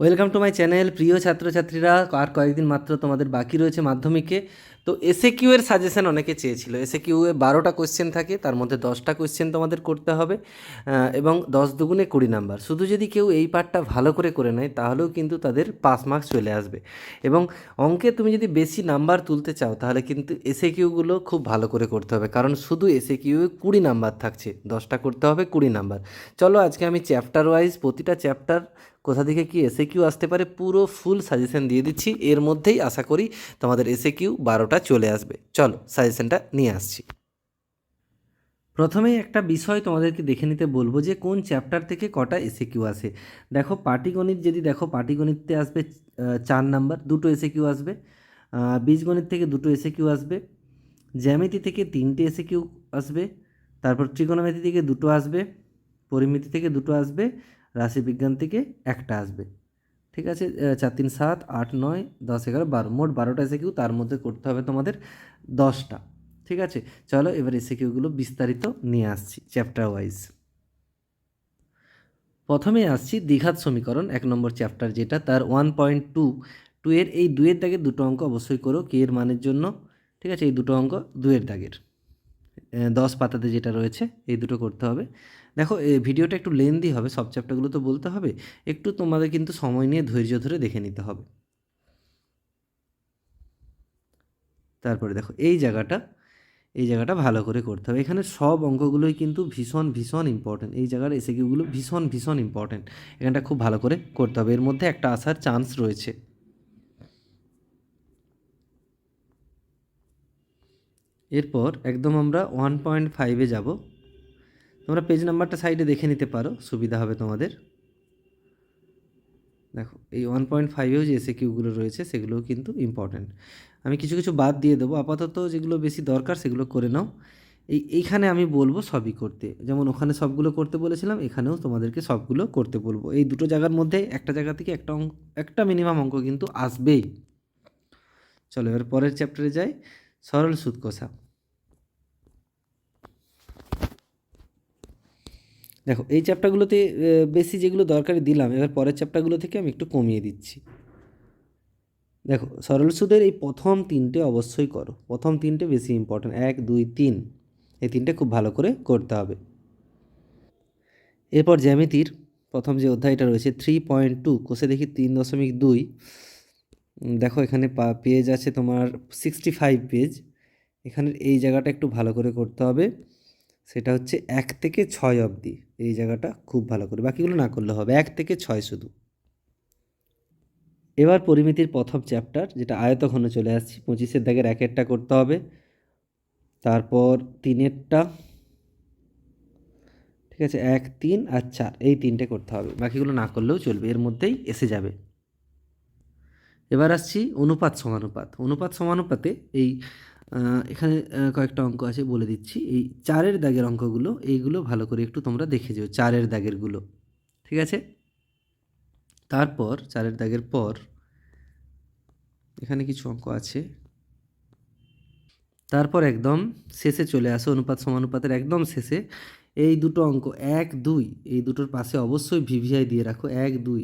Welcome to my channel প্রিয় ছাত্রছাত্রীরা। আর কয়েকদিন মাত্র তোমাদের বাকি রয়েছে মাধ্যমিকে। তো এসে কিউ এর সাজেশন অনেকে চেয়েছিল। এসে কিউ এ বারোটা কোয়েশ্চেন থাকে, তার মধ্যে দশটা কোয়েশ্চেন তোমাদের করতে হবে। এবং দশ দুগুণে কুড়ি নাম্বার। শুধু যদি কেউ এই পার্টটা ভালো করে করে নেয়, তাহলেও কিন্তু তাদের পাস মার্কস চলে আসবে। এবং অঙ্কে তুমি যদি বেশি নাম্বার তুলতে চাও, তাহলে কিন্তু এসে কিউগুলো খুব ভালো করে করতে হবে। কারণ শুধু এসে কিউ কুড়ি নাম্বার থাকছে। দশটা করতে হবে, কুড়ি নাম্বার। চলো আজকে আমি চ্যাপ্টার ওয়াইজ প্রতিটা চ্যাপ্টার কোথা থেকে কি এসে কিউ আসতে পারে, পুরো ফুল সাজেশন দিয়ে দিচ্ছি। এর মধ্যেই আশা করি তোমাদের এসে কিউ বারোটা চলে আসবে। চলো সাজেশনটা নিয়ে আসছি। প্রথমেই একটা বিষয় তোমাদেরকে দেখে নিতে বলব যে কোন চ্যাপ্টার থেকে কটা এসে কিউ আসে। দেখো, পাটিগণিত যদি দেখো, পাটিগণিতে আসবে চার নাম্বার, দুটো এসে কিউ আসবে বীজগণিত থেকে দুটো এসে কিউ আসবে, জ্যামিতি থেকে তিনটে এসে কিউ আসবে, তারপর ত্রিকোণমিতি থেকে দুটো আসবে, পরিমিতি থেকে দুটো আসবে রাশিবিজ্ঞান থেকে একটা আসবে। ঠিক আছে? চার, তিন, সাত, আট, নয়, দশ, এগারো, বারো, মোট বারোটা এসে কিউ, তার মধ্যে করতে হবে তোমাদের দশটা। ঠিক আছে? চলো এবার এসে কিউগুলো বিস্তারিত নিয়ে আসছি, চ্যাপ্টার ওয়াইজ। প্রথমে আসছি দ্বিঘাত সমীকরণ, এক নম্বর চ্যাপ্টার যেটা, তার ওয়ান পয়েন্ট টু টু এর এই দুয়ের দাগের দুটো অঙ্ক অবশ্যই করো, কে এর মানের জন্য। ঠিক আছে? এই দুটো অঙ্ক দুয়ের দাগের। দশ পাতাতে যেটা রয়েছে, এই দুটো করতে হবে। দেখো ভিডিওটা একটু লেন্দি হবে, সব চ্যাপ্টারগুলো তো বলতে হবে, একটু তোমাদের কিন্তু সময় নিয়ে ধৈর্য ধরে দেখে নিতে হবে। তারপরে দেখো, এই জায়গাটা এই জায়গাটা ভালো করে করতে হবে। এখানে সব অঙ্কগুলোই কিন্তু ভীষণ ভীষণ ইম্পর্টেন্ট এই জায়গার এসে কিউগুলো ভীষণ ভীষণ ইম্পর্টেন্ট এখানটা খুব ভালো করে করতে হবে। এর মধ্যে একটা আসার চান্স রয়েছে। এরপর একদম আমরা ওয়ান পয়েন্ট ফাইভে যাব। তোমরা পেজ নাম্বারটা সাইডে দেখে নিতে পারো, সুবিধা হবে তোমাদের। দেখো, এই ওয়ান পয়েন্ট ফাইভেও যে এসে কিউগুলো রয়েছে, সেগুলোও কিন্তু ইম্পর্ট্যান্ট আমি কিছু কিছু বাদ দিয়ে দেবো। আপাতত যেগুলো বেশি দরকার, সেগুলো করে নাও। এই, এইখানে আমি বলব সবই করতে। যেমন ওখানে সবগুলো করতে বলেছিলাম, এখানেও তোমাদেরকে সবগুলো করতে বলব। এই দুটো জায়গার মধ্যে একটা জায়গা থেকে একটা অঙ্ক একটা মিনিমাম অঙ্ক কিন্তু আসবেই। চলো, এবার পরের চ্যাপ্টারে যাই। সরল সুদ কষা। দেখো, এই চ্যাপ্টারগুলোতে বেশি যেগুলো দরকারি দিলাম, এবার পরের চ্যাপ্টারগুলো থেকে আমি একটু কমিয়ে দিচ্ছি। দেখো, সরল সুদের এই প্রথম তিনটে অবশ্যই করো। প্রথম তিনটে বেশি ইম্পর্ট্যান্ট এক, দুই, তিন। এই তিনটে খুব ভালো করে করতে হবে। এরপর জ্যামিতির প্রথম যে অধ্যায়টা রয়েছে থ্রি পয়েন্ট টু কোষে দেখি তিন দশমিক দুই। দেখো, এখানে পেজ আছে তোমার সিক্সটি ফাইভ পেজ। এখানের এই জায়গাটা একটু ভালো করে করতে হবে। সেটা হচ্ছে এক থেকে ছয় অবধি। এই জায়গাটা খুব ভালো করে। বাকিগুলো না করলে হবে, এক থেকে ছয় শুধু। এবার পরিমিতির প্রথম চ্যাপ্টার যেটা আয়তঘন চলে আসছি, পঁচিশের দাগের একেরটা করতে হবে। তারপর তিনেরটা, ঠিক আছে, এক, তিন আর চার, এই তিনটে করতে হবে। বাকিগুলো না করলেও চলবে, এর মধ্যেই এসে যাবে। এবার আসছি অনুপাত সমানুপাত। অনুপাত সমানুপাতে এই এখানে কয়েকটা অঙ্ক আছে, বলে দিচ্ছি। এই চারের দাগের অঙ্কগুলো, এইগুলো ভালো করে একটু তোমরা দেখে যেও, চারের দাগেরগুলো। ঠিক আছে? তারপর, চারের দাগের পর, এখানে কিছু অঙ্ক আছে। তারপর একদম শেষে চলে আসো, অনুপাত সমানুপাতের একদম শেষে। এই দুটো অঙ্ক, এক, দুই, এই দুটোর পাশে অবশ্যই ভিভিআই দিয়ে রাখো, এক, দুই।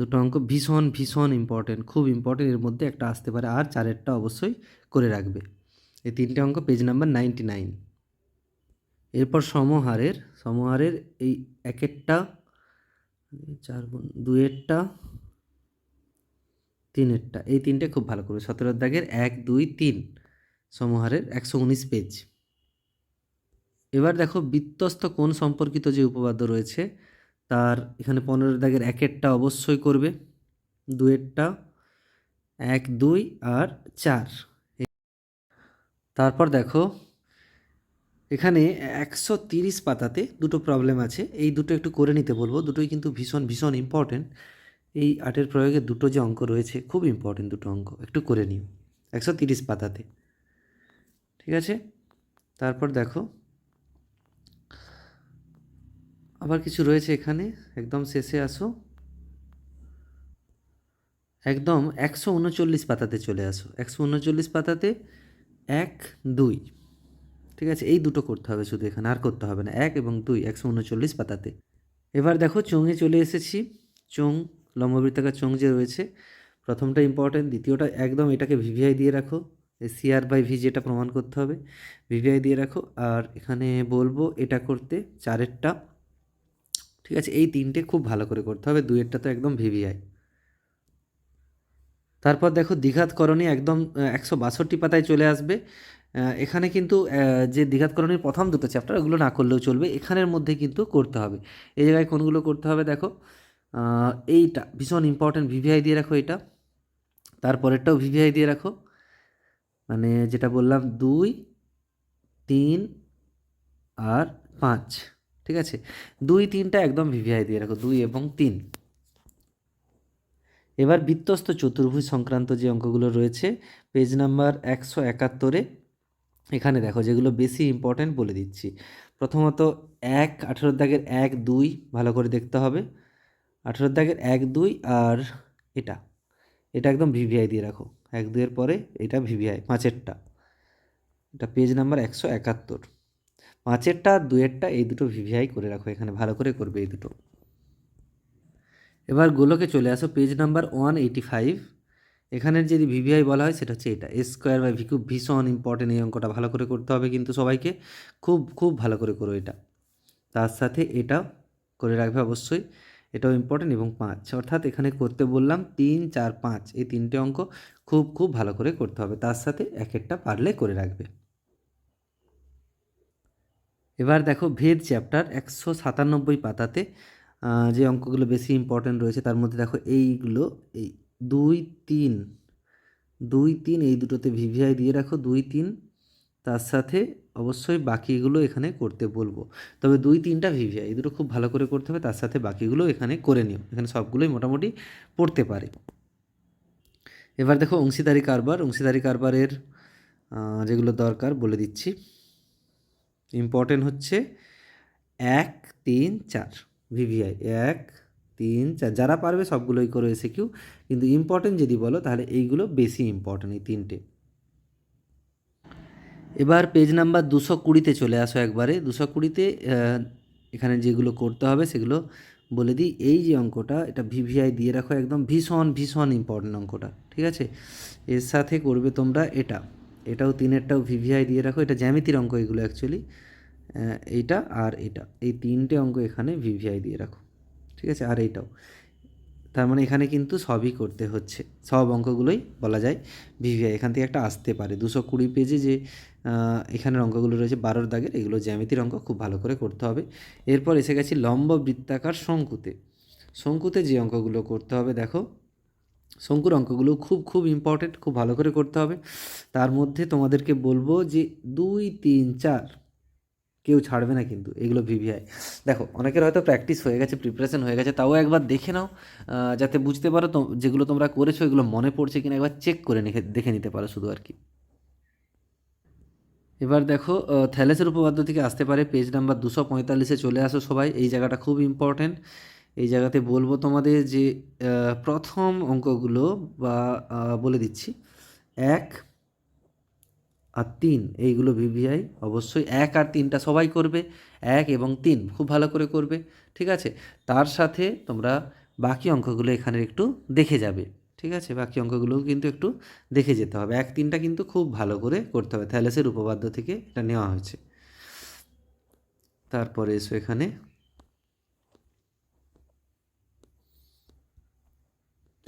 দুটো অঙ্ক ভীষণ ভীষণ ইম্পর্টেন্ট খুব ইম্পর্টেন্ট এর মধ্যে একটা আসতে পারে। আর চারেরটা অবশ্যই করে রাখবে। এই তিনটে অঙ্ক পেজ নাম্বার নাইনটি নাইন এরপর সমহারের সমহারের এই একেরটা, চার দুয়েরটা তিনেরটা, এই তিনটে খুব ভালো করবে সতেরোর দাগের এক, দুই, তিন, সমহারের একশো উনিশ পেজ এবার দেখো বৃত্তস্থ কোণ সম্পর্কিত যে উপপাদ্য রয়েছে তার এখানে পনেরো দাগের একেরটা অবশ্যই করবে। দুয়েরটা, এক, দুই আর চার। তারপর দেখো, এখানে একশো তিরিশ পাতাতে দুটো প্রবলেম আছে। এই দুটো একটু করে নিতে বলব। দুটোই কিন্তু ভীষণ ভীষণ ইম্পর্টেন্ট এই আটের প্রয়োগে দুটো যে অঙ্ক রয়েছে, খুব ইম্পর্টেন্ট দুটো অঙ্ক। একটু করে নিও। একশো তিরিশ পাতাতে। ঠিক আছে? তারপর দেখো আবার কিছু রয়েছে এখানে। একদম শেষে আসো। একদম একশো উনচল্লিশ পাতাতে চলে আসো। একশো উনচল্লিশ পাতাতে এক, দুই। ঠিক আছে? এই দুটো করতে হবে শুধু এখানে, আর করতে হবে না। এক এবং দুই, একশো উনচল্লিশ পাতাতে। এবার দেখো, চোঙে চলে এসেছি। চোং লম্ববৃত্তাকার চোঙ যে রয়েছে, প্রথমটা ইম্পর্টেন্ট দ্বিতীয়টা একদম এটাকে ভিভিআই দিয়ে রাখো। সিআর বাই ভি যেটা প্রমাণ করতে হবে। ভিভিআই দিয়ে রাখো। আর এখানে বলব, এটা করতে চারেরটা ঠিক আছে, এই তিনটে খুব ভালো করে করতে হবে দুয়েরটা তো একদম ভিভিআই। তারপর দেখো দ্বিঘাতকরণী একদম একশো বাষট্টি পাতায় চলে আসবে। এখানে কিন্তু যে দ্বিঘাতকরণীর প্রথম দুটো চ্যাপ্টার ওগুলো না করলেও চলবে, এখানের মধ্যে কিন্তু করতে হবে। এই জায়গায় কোনগুলো করতে হবে দেখো এইটা, ভীষণ ইম্পর্ট্যান্ট ভিভিআই দিয়ে রাখো এটা। তারপরেরটাও ভিভিআই দিয়ে রাখো। মানে যেটা বললাম, দুই, তিন আর পাঁচ। ঠিক আছে? দুই, তিনটা একদম ভিভিআই দিয়ে রাখো, দুই এবং তিন। এবার বৃত্তস্ত চতুর্ভুজ সংক্রান্ত যে অঙ্কগুলো রয়েছে পেজ নাম্বার একশো একাত্তরে, এখানে দেখো যেগুলো বেশি ইম্পর্ট্যান্ট বলে দিচ্ছি। প্রথমত এক আঠেরোর দাগের এক, দুই, ভালো করে দেখতে হবে। আঠেরোর দাগের এক, দুই আর এটা এটা একদম ভিভিআই দিয়ে রাখো। এক, দুইয়ের পরে এটা ভিভিআই পাঁচেরটা। এটা পেজ নাম্বার একশো একাত্তর। পাঁচেরটা, দুয়েরটা, এই দুটো ভিভিআই করে রাখো, এখানে ভালো করে করবে এই দুটো। এবার গোলকে চলে আসো page number one eighty five এখানের যদি ভিভিআই বলা হয়, সেটা হচ্ছে এটা। স্কোয়ার বাই ভি ভীষণ ইম্পর্টেন্ট এই অঙ্কটা ভালো করে করতে হবে কিন্তু সবাইকে। খুব খুব ভালো করে করো এটা। তার সাথে এটাও করে রাখবে অবশ্যই। এটাও ইম্পর্টেন্ট এবং পাঁচ। অর্থাৎ এখানে করতে বললাম তিন, চার, পাঁচ, এই তিনটে অঙ্ক খুব খুব ভালো করে করতে হবে। তার সাথে এক একটা পারলে করে রাখবে। এবার দেখো ভেদ চ্যাপ্টার একশো সাতানব্বই পাতাতে যে অঙ্কগুলো বেশি ইম্পর্টেন্ট রয়েছে তার মধ্যে দেখো এইগুলো, এই দুই, তিন দুই, তিন এই দুটোতে ভিভিআই দিয়ে রাখো, দুই, তিন, তার সাথে অবশ্যই বাকিগুলো এখানে করতে বলব। তবে দুই, তিনটা ভিভিআই এই দুটো খুব ভালো করে করতে হবে, তার সাথে বাকিগুলো এখানে করে নিও, এখানে সবগুলোই মোটামুটি পড়তে পারে। এবার দেখো অংশীদারি কারবার, অংশীদারি কারবারের যেগুলো দরকার বলে দিচ্ছি। ইম্পর্টেন্ট হচ্ছে এক, তিন, চার ভিভিআই এক, তিন, চার। যারা পারবে সবগুলোই করে এসে কিউ কিন্তু ইম্পর্টেন্ট যদি বলো, তাহলে এইগুলো বেশি ইম্পর্টেন্ট এই তিনটে। এবার পেজ নাম্বার দুশো কুড়িতে চলে আসো একবারে। দুশো কুড়িতে এখানে যেগুলো করতে হবে, সেগুলো বলে দিই। এই যে অঙ্কটা, এটা ভিভিআই দিয়ে রাখো একদম ভীষণ ভীষণ ইম্পর্টেন্ট অঙ্কটা, ঠিক আছে? এর সাথে করবে তোমরা এটা। এটাও তিনেরটাও ভিভিআই দিয়ে রাখো, এটা জ্যামিতির অঙ্ক এগুলো অ্যাকচুয়ালি এইটা আর এটা, এই তিনটে অঙ্ক এখানে ভিভিআই দিয়ে রাখো, ঠিক আছে, আর এইটাও, তার মানে এখানে কিন্তু সবই করতে হচ্ছে, সব অঙ্কগুলোই বলা যায় ভিভিআই এখান থেকে একটা আসতে পারে, দুশো কুড়ি পেজে যে এখানের অঙ্কগুলো রয়েছে বারোর দাগের, এগুলো জ্যামিতির অঙ্ক, খুব ভালো করে করতে হবে, এরপর এসে গেছি লম্ব বৃত্তাকার শঙ্কুতে শঙ্কুতে যে অঙ্কগুলো করতে হবে, দেখো শঙ্কুর অঙ্কগুলো খুব খুব ইম্পর্টেন্ট খুব ভালো করে করতে হবে। তার মধ্যে তোমাদেরকে বলব যে দুই, তিন, চার, কেউ ছাড়বে না কিন্তু, এগুলো ভিভিআই দেখো, অনেকের হয়তো প্র্যাকটিস হয়ে গেছে প্রিপারেশন হয়ে গেছে, তাও একবার দেখে নাও যাতে বুঝতে পারো তো, যেগুলো তোমরা করেছ, এগুলো মনে পড়ছে কিনা, একবার চেক করে দেখে নিতে পারো শুধু আর কি। এবার দেখো থ্যালেসের উপপাদ্য থেকে আসতে পারে পেজ নাম্বার দুশো পঁয়তাল্লিশে চলে আসো সবাই, এই জায়গাটা খুব ইম্পর্ট্যান্ট এই জায়গাতে বলব তোমাদের যে প্রথম অঙ্কগুলো বা বলে দিচ্ছি। এক আর তিন, এইগুলো ভিভিআই অবশ্যই এক আর তিনটা সবাই করবে, এক এবং তিন খুব ভালো করে করবে, ঠিক আছে? তার সাথে তোমরা বাকি অঙ্কগুলো এখানে একটু দেখে যাবে, ঠিক আছে? বাকি অঙ্কগুলোও কিন্তু একটু দেখে যেতে হবে। এক তিনটা কিন্তু খুব ভালো করে করতে হবে। থ্যালেসের উপপাদ্য থেকে এটা নেওয়া হয়েছে। তারপরে এসো এখানে।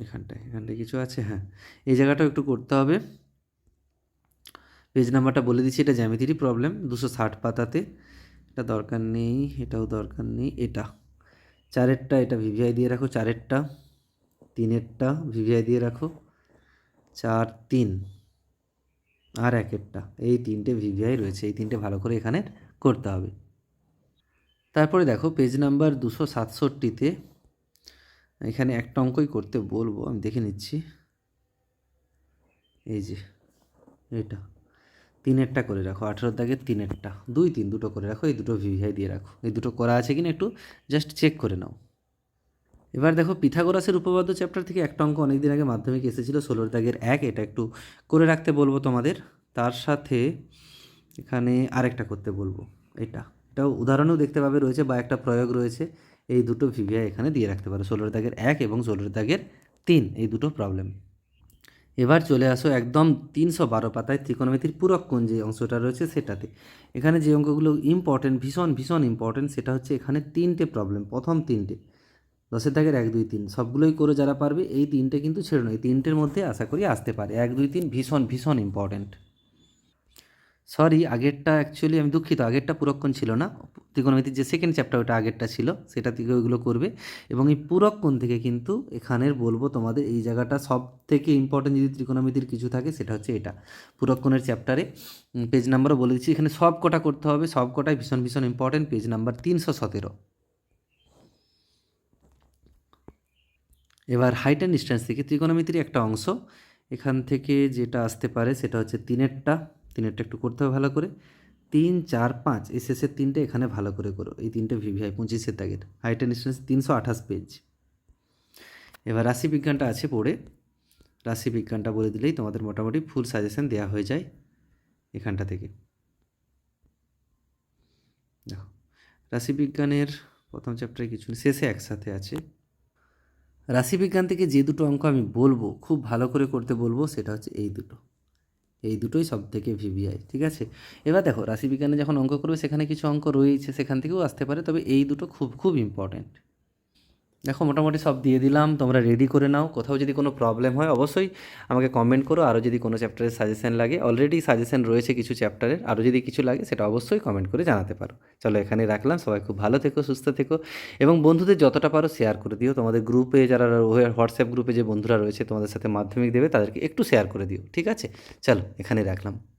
এখানটায় এখানটায় কিছু আছে? হ্যাঁ এই জায়গাটাও একটু করতে হবে। পেজ নাম্বারটা বলে দিচ্ছি, এটা জ্যামিতিরই প্রবলেম দুশো ষাট পাতাতে। এটা দরকার নেই, এটাও দরকার নেই, এটা। চারেরটা, এটা ভিভিআই দিয়ে রাখো, চারেরটা। তিনেরটা ভিভিআই দিয়ে রাখো। চার, তিন। আর একেরটা, এই তিনটে ভিভিআই রয়েছে, এই তিনটে ভালো করে এখানে করতে হবে। তারপরে দেখো পেজ নাম্বার দুশো সাতষট্টিতে এখানে একটা অঙ্কই করতে বলব, আমি দেখে নিচ্ছি। এই যে, এটা। তিনেরটা করে রাখো, আঠেরোর দাগের তিনেরটা দুই তিন, দুটো করে রাখো, এই দুটো ভিভিআই দিয়ে রাখো। এই দুটো করা আছে কিনা একটু জাস্ট চেক করে নাও। এবার দেখো পিথাগোরাসের উপপাদ্য চ্যাপ্টার থেকে একটা অঙ্ক অনেক দিন আগে মাধ্যমিক এসেছিল, ষোলোর দাগের এক, এটা একটু করে রাখতে বলব তোমাদের। তার সাথে এখানে আরেকটা করতে বলব, এটা। এটাও উদাহরণেও দেখতে পাবে, রয়েছে বা একটা প্রয়োগ রয়েছে। এই দুটো ভিভিআই এখানে দিয়ে রাখতে পারো, ষোলোর দাগের এক এবং ষোলোর দাগের তিন, এই দুটো প্রবলেম এবার চলে আসো একদম তিনশো বারো পাতায় ত্রিকোণমিতির পূরক কোণ যে অংশটা রয়েছে সেটাতে। এখানে যে অঙ্কগুলো ইম্পর্টেন্ট ভীষণ ভীষণ ইম্পর্টেন্ট সেটা হচ্ছে এখানে তিনটে প্রবলেম প্রথম তিনটে। দশের দাগের এক, দুই, তিন, সবগুলোই করে যারা পারবে, এই তিনটে কিন্তু ছেড়ে নয় এই তিনটের মধ্যে আশা করি আসতে পারে। এক, দুই, তিন, ভীষণ ভীষণ ইম্পর্টেন্ট সরি, আগেরটা অ্যাকচুয়ালি আমি দুঃখিত, আগেরটা পুরক্ষণ ছিল না। ত্রিকোণমিতির যে সেকেন্ড চ্যাপ্টার ওটা আগেরটা ছিল, সেটা থেকে ওইগুলো করবে। এবং এই পুরক্ষণ থেকে কিন্তু এখানের বলব তোমাদের এই জায়গাটা সব থেকে ইম্পর্টেন্ট যদি ত্রিকোণমিতির কিছু থাকে, সেটা হচ্ছে এটা। পুরক্ষণের চ্যাপ্টারে পেজ নাম্বারও বলে দিচ্ছি। এখানে সব কটা করতে হবে, সব কটাই ভীষণ ভীষণ ইম্পর্টেন্ট পেজ নাম্বার তিনশো সতেরো। এবার হাইট অ্যান্ড ডিস্টেন্স থেকে ত্রিকোণমিতির একটা অংশ। এখান থেকে যেটা আসতে পারে, সেটা হচ্ছে তিনেরটা। তিনেরটা একটু করতে হবে ভালো করে। তিন, চার, পাঁচ, এই শেষের তিনটে এখানে ভালো করে করো। এই তিনটে ভিভিআই পঁচিশের দাগের হাইট অ্যান্ড ডিস্টেন্স তিনশো আঠাশ পেজ এবার রাশিবিজ্ঞানটা আছে পড়ে। রাশিবিজ্ঞানটা বলে দিলেই তোমাদের মোটামুটি ফুল সাজেশন দেওয়া হয়ে যায় এখানটা থেকে। দেখো রাশিবিজ্ঞানের প্রথম চ্যাপ্টারে কিছু শেষে একসাথে আছে। রাশিবিজ্ঞান থেকে যে দুটো অঙ্ক আমি বলব, খুব ভালো করে করতে বলব, সেটা হচ্ছে এই দুটো। এই দুটোই সব থেকে ভিভিআই, ঠিক আছে? এবার দেখো রাশিবিজ্ঞানে যখন অঙ্ক করবে, সেখানে কিছু অঙ্ক রয়েছে, সেখান থেকেও আসতে পারে, তবে এই দুটো খুব খুব ইম্পর্ট্যান্ট দেখো, মোটামুটি সব দিয়ে দিলাম। তোমরা রেডি করে নাও। কোথাও যদি কোনো প্রবলেম হয়, অবশ্যই আমাকে কমেন্ট করো। আরও যদি কোনো চ্যাপ্টারের সাজেশন লাগে অলরেডি সাজেশন রয়েছে কিছু চ্যাপ্টারের আরও যদি কিছু লাগে, সেটা অবশ্যই কমেন্ট করে জানাতে পারো। চলো, এখানে রাখলাম। সবাই খুব ভালো থেকো, সুস্থ থেকো। এবং বন্ধুদের যতটা পারো শেয়ার করে দিও। তোমাদের গ্রুপে যারা হোয়াটসঅ্যাপ গ্রুপে যে বন্ধুরা রয়েছে, তোমাদের সাথে মাধ্যমিক দেবে, তাদেরকে একটু শেয়ার করে দিও। ঠিক আছে? চলো, এখানে রাখলাম।